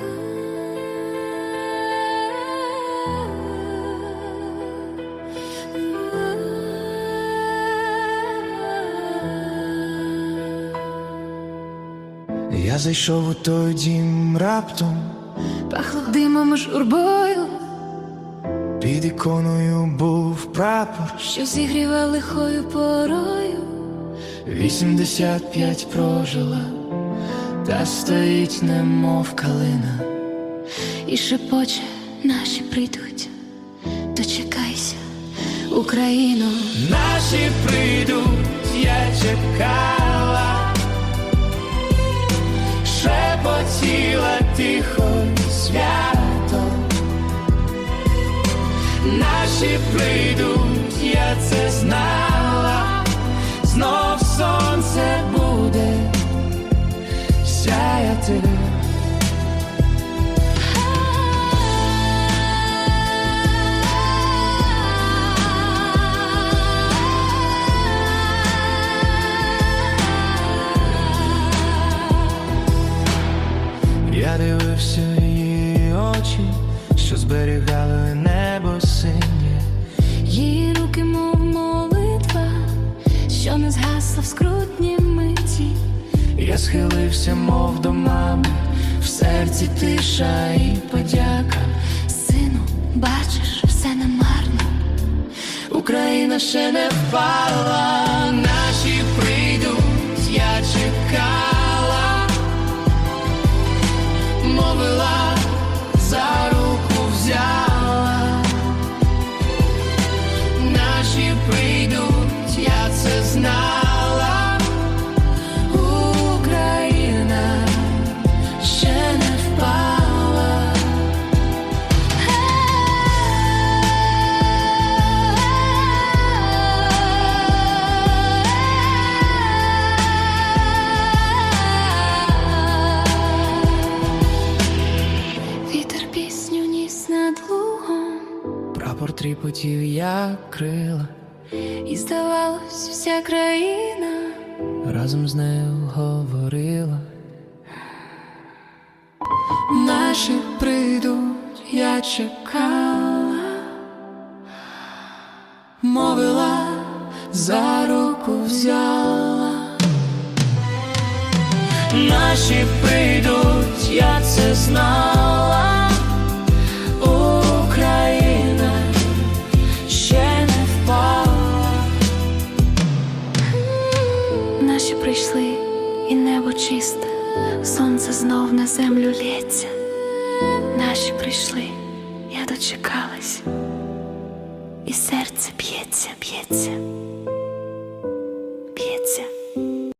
Я зайшов у той дім раптом, Пахло димом журбою, під іконою був прапор, що зігріва лихою порою. 85 прожила, та стоїть, немов калина. І шепоче наші прийдуть, дочекайся, Україно, Наші прийдуть, я чекала, шепотіла тихо свято. Наші прийдуть, я це знала, Я дивився її очі, що зберігали небо синє. її руки, мов молитва, що не згасла в скрутні. Я схилився, мов до мами, в серці тиша і подяка. Сину, бачиш, все не марно. Україна ще не впала, Тріпотів, як крила, і здавалось, вся країна разом з нею говорила. Наші прийдуть, я чекала, мовила, за руку взяла. Наші прийдуть, я це знала. Небо чисте, сонце знов на землю лється. Наші прийшли, я дочекалась, і серце б'ється, б'ється.